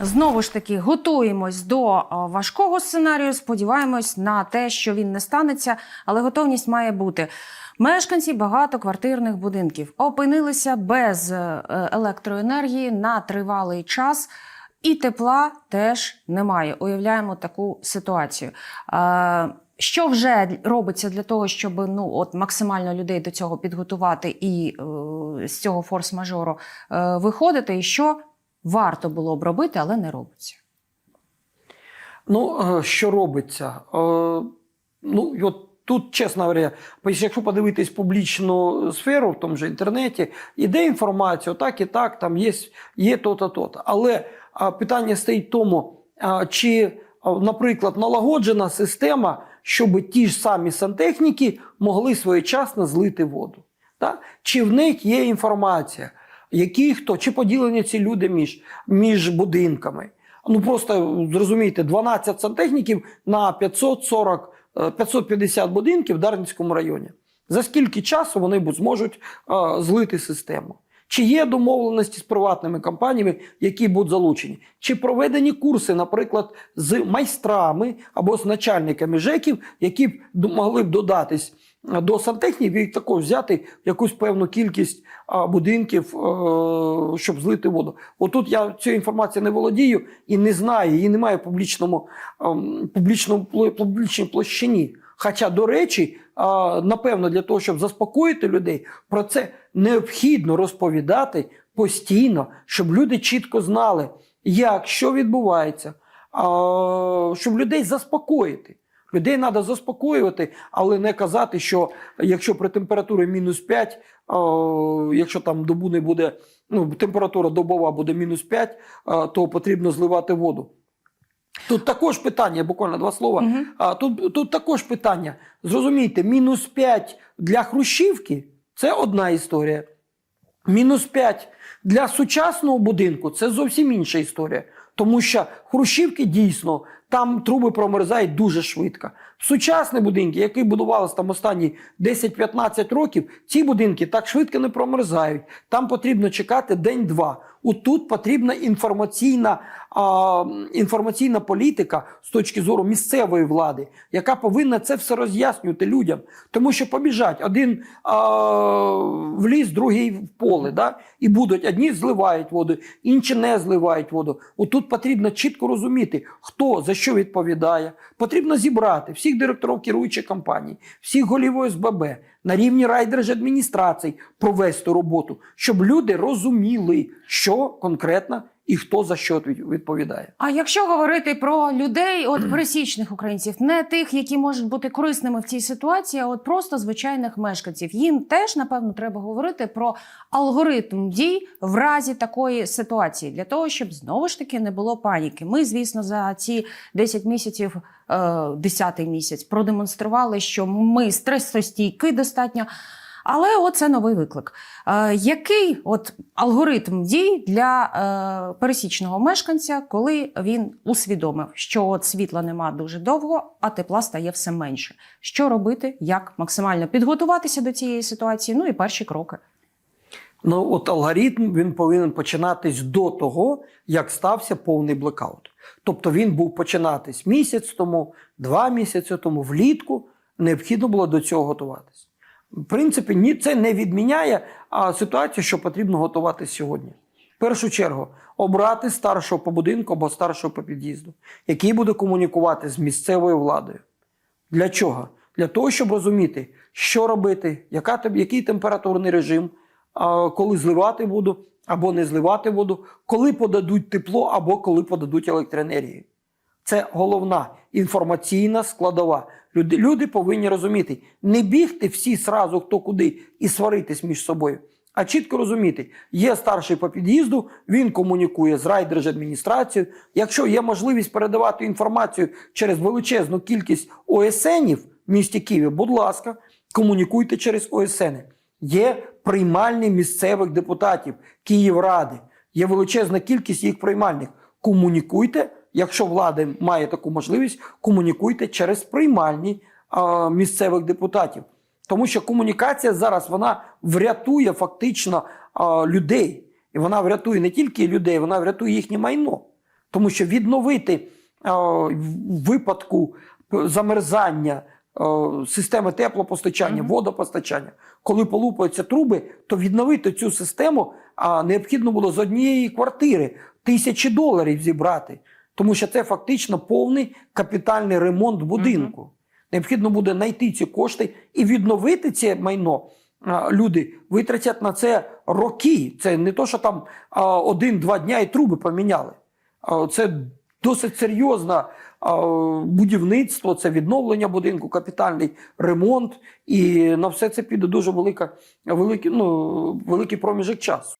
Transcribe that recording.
Знову ж таки, готуємось до важкого сценарію. Сподіваємось на те, що він не станеться, але готовність має бути. Мешканці багатоквартирних будинків опинилися без е, електроенергії на тривалий час. І тепла теж немає. Уявляємо таку ситуацію. Е, Що вже робиться для того, щоб ну от максимально людей до цього підготувати і е, з цього форс-мажору е, виходити, і що варто було б робити, але не робиться. Ну, е, що робиться? Е, Ну, от тут, чесно говоря, якщо подивитись публічну сферу в тому же інтернеті, іде інформація, так і так, там є, є то-то, то-то. Але питання стоїть в тому, чи, наприклад, налагоджена система, щоб ті ж самі сантехніки могли своєчасно злити воду. Так? Чи в них є інформація, які хто, чи поділені ці люди між, між будинками. Ну просто зрозумійте, 12 сантехніків на 540, е, 550 будинків в Дарницькому районі. За скільки часу вони зможуть е, злити систему? Чи є домовленості з приватними компаніями, які будуть залучені? Чи проведені курси, наприклад, з майстрами або з начальниками ЖЕКів, які б могли б додатись е, до сантехніків і також взяти якусь певну кількість будинків, е, щоб злити воду. Отут я цією інформацією не володію і не знаю, її немає в публічному, публічному публічній площині. Хоча, до речі, напевно, для того, щоб заспокоїти людей, про це необхідно розповідати постійно, щоб люди чітко знали, як, що відбувається, щоб людей заспокоїти. Людей треба заспокоювати, але не казати, що якщо при температурі мінус 5, о, якщо там добу не буде, ну, температура добова буде мінус 5, а, то потрібно зливати воду. Тут також питання, буквально два слова. Мгм. А, тут, тут також питання. Зрозумійте, мінус 5 для Хрущівки це одна історія. Мінус 5 для сучасного будинку це зовсім інша історія. Тому що Хрущівки дійсно там труби промерзають дуже швидко. Сучасні будинки, які будувалися там останні 10-15 років, ці будинки так швидко не промерзають. Там потрібно чекати день-два. Отут потрібна інформаційна, а, інформаційна політика з точки зору місцевої влади, яка повинна це все роз'яснювати людям. Тому що побіжать один а, в ліс, другий в поле. Да? І будуть одні зливають воду, інші не зливають воду. Отут потрібно чітко розуміти, хто за що відповідає. Потрібно зібрати всіх директорів керуючих компаній, всіх голів ОСББ на рівні райдержадміністрацій провести роботу, щоб люди розуміли, що конкретно і хто за що від- відповідає. А якщо говорити про людей, от пересічних українців, не тих, які можуть бути корисними в цій ситуації, а от просто звичайних мешканців, їм теж напевно треба говорити про алгоритм дій в разі такої ситуації, для того, щоб знову ж таки не було паніки. Ми, звісно, за ці 10 місяців, е, 10 місяць продемонстрували, що ми стресостійкі достатньо. Але оце новий виклик. Е, який от алгоритм дій для е, пересічного мешканця, коли він усвідомив, що от світла нема дуже довго, а тепла стає все менше? Що робити, як максимально підготуватися до цієї ситуації? Ну і перші кроки. Ну, от алгоритм він повинен починатись до того, як стався повний блекаут. Тобто він був починатись місяць тому, два місяці тому, влітку. Необхідно було до цього готуватись. В принципі, ні, це не відміняє а, ситуацію, що потрібно готуватись сьогодні. В першу чергу, обрати старшого по будинку або старшого по під'їзду, який буде комунікувати з місцевою владою. Для чого? Для того, щоб розуміти, що робити, яка, який температурний режим, коли зливати воду або не зливати воду, коли подадуть тепло або коли подадуть електроенергію. Це головна інформаційна складова. Люди, люди повинні розуміти, не бігти всі сразу хто куди і сваритись між собою. А чітко розуміти, є старший по під'їзду, він комунікує з райдержадміністрацією. Якщо є можливість передавати інформацію через величезну кількість ОСНів в місті Києві, будь ласка, комунікуйте через ОСН. Є приймальні місцевих депутатів Київради, є величезна кількість їх приймальних. Комунікуйте, якщо влада має таку можливість, комунікуйте через приймальні а, місцевих депутатів. Тому що комунікація зараз вона врятує фактично а, людей. І вона врятує не тільки людей, вона врятує їхнє майно. Тому що відновити е, випадку замерзання е, системи теплопостачання, Мгм. водопостачання, коли полупаються труби, то відновити цю систему а, необхідно було з однієї квартири тисячі доларів зібрати. Тому що це фактично повний капітальний ремонт будинку. Необхідно буде знайти ці кошти і відновити це майно. Люди витратять на це роки. Це не то, що там один-два дня і труби поміняли. Це досить серйозне будівництво, це відновлення будинку, капітальний ремонт. І на все це піде дуже велика, великий, ну, великий проміжок часу.